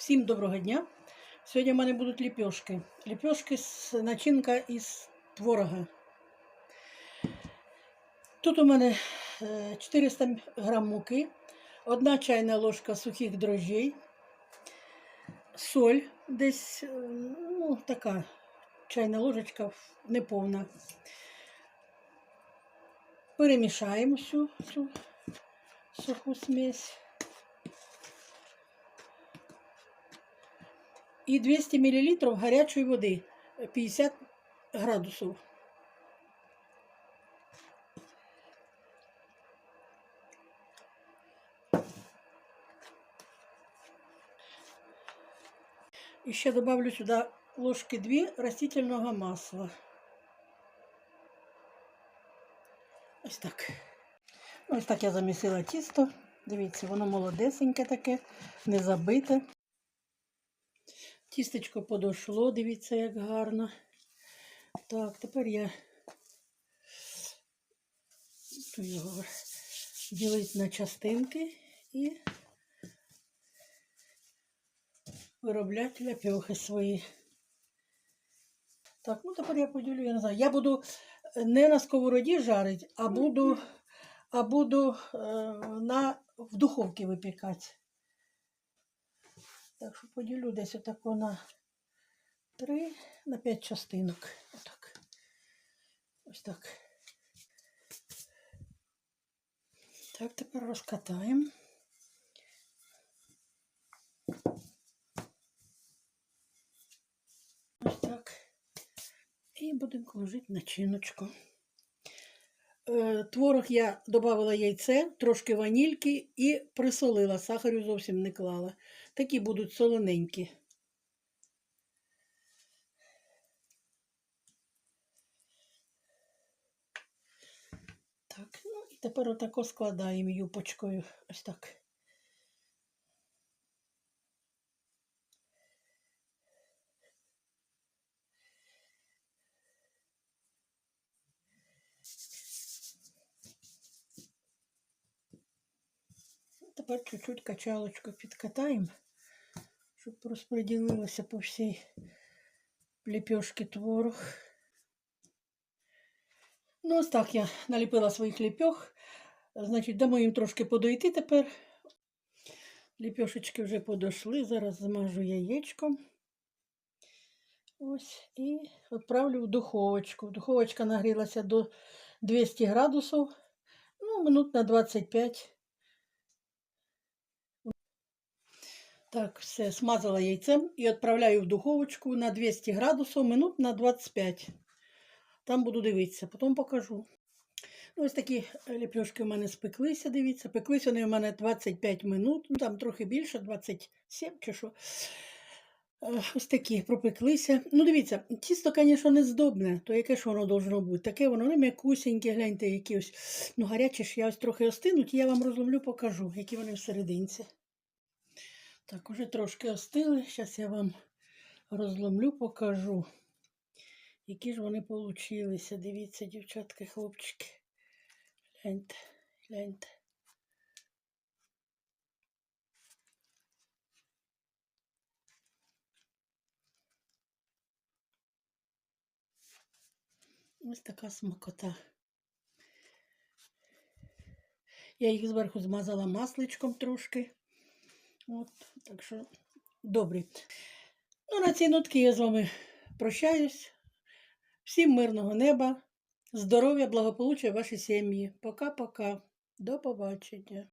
Всім доброго дня. Сьогодні в мене будуть ліпьошки. Ліпьошки з начинка із творога. Тут у мене е, 400 грам муки, одна чайна ложка сухих дрожжей, соль десь, е, ну, така чайна ложечка неповна. Перемішаємо всю цю суху смесь. І 200 мл гарячої води 50 градусів. І ще добавлю сюди ложки 2 растительного масла. Ось так. Ось так я замісила тісто. Дивіться, воно молодесеньке таке, не забите. Тістечко подошло, дивіться, як гарно. Так, тепер я його ділити на частинки і виробляти ляпьохи свої. Так, ну тепер я поділю, я не знаю. Я буду не на сковороді жарити, а буду, а буду е, на, в духовці випікати. Так що поділю десь отако на 3, на 5 частинок. Отак. Ось так. Так, тепер розкатаємо. Ось так. І будемо ложити начиночку. Е, Творог я додавала яйце, трошки ванільки і присолила. Сахарю зовсім не клала. Такі будуть солоненькі. Так, ну і тепер отако складаємо юпочкою. Ось так. Тепер чуть-чуть качалочку підкатаємо, щоб розподілилося по всій ліпьошки творог. Ну, ось так я наліпила своїх ліпьох. Значить, дамо їм трошки подойти тепер. Ліпьошечки вже подошли. Зараз змажу яєчком. Ось, і відправлю в духовочку. Духовочка нагрілася до 200 градусів. Ну, минут на 25. Так, все, смазала яйцем і відправляю в духовочку на 200 градусів минут на 25. Там буду дивитися, потім покажу. Ну, Ось такі ліпьошки у мене спеклися, дивіться. Пеклися вони у мене 25 минут, ну там трохи більше, 27 чи що. Е, Ось такі пропеклися. Ну, дивіться, тісто, звісно, не здобне, то яке ж воно должно бути. Таке воно не м'якусеньке, гляньте, які ось. Ну, гарячі ж я ось трохи остинуть, і я вам розловлю, покажу, які вони всерединці. Так, уже трошки остили. Зараз я вам розломлю, покажу, які ж вони получилися. Дивіться, дівчатки, хлопчики. Гляньте, гляньте. Ось така смакота. Я їх зверху змазала масличком трошки. От, так що добрі. Ну, на ці нотки я з вами прощаюсь. Всім мирного неба, здоров'я, благополуччя вашій сім'ї. Пока-пока. До побачення.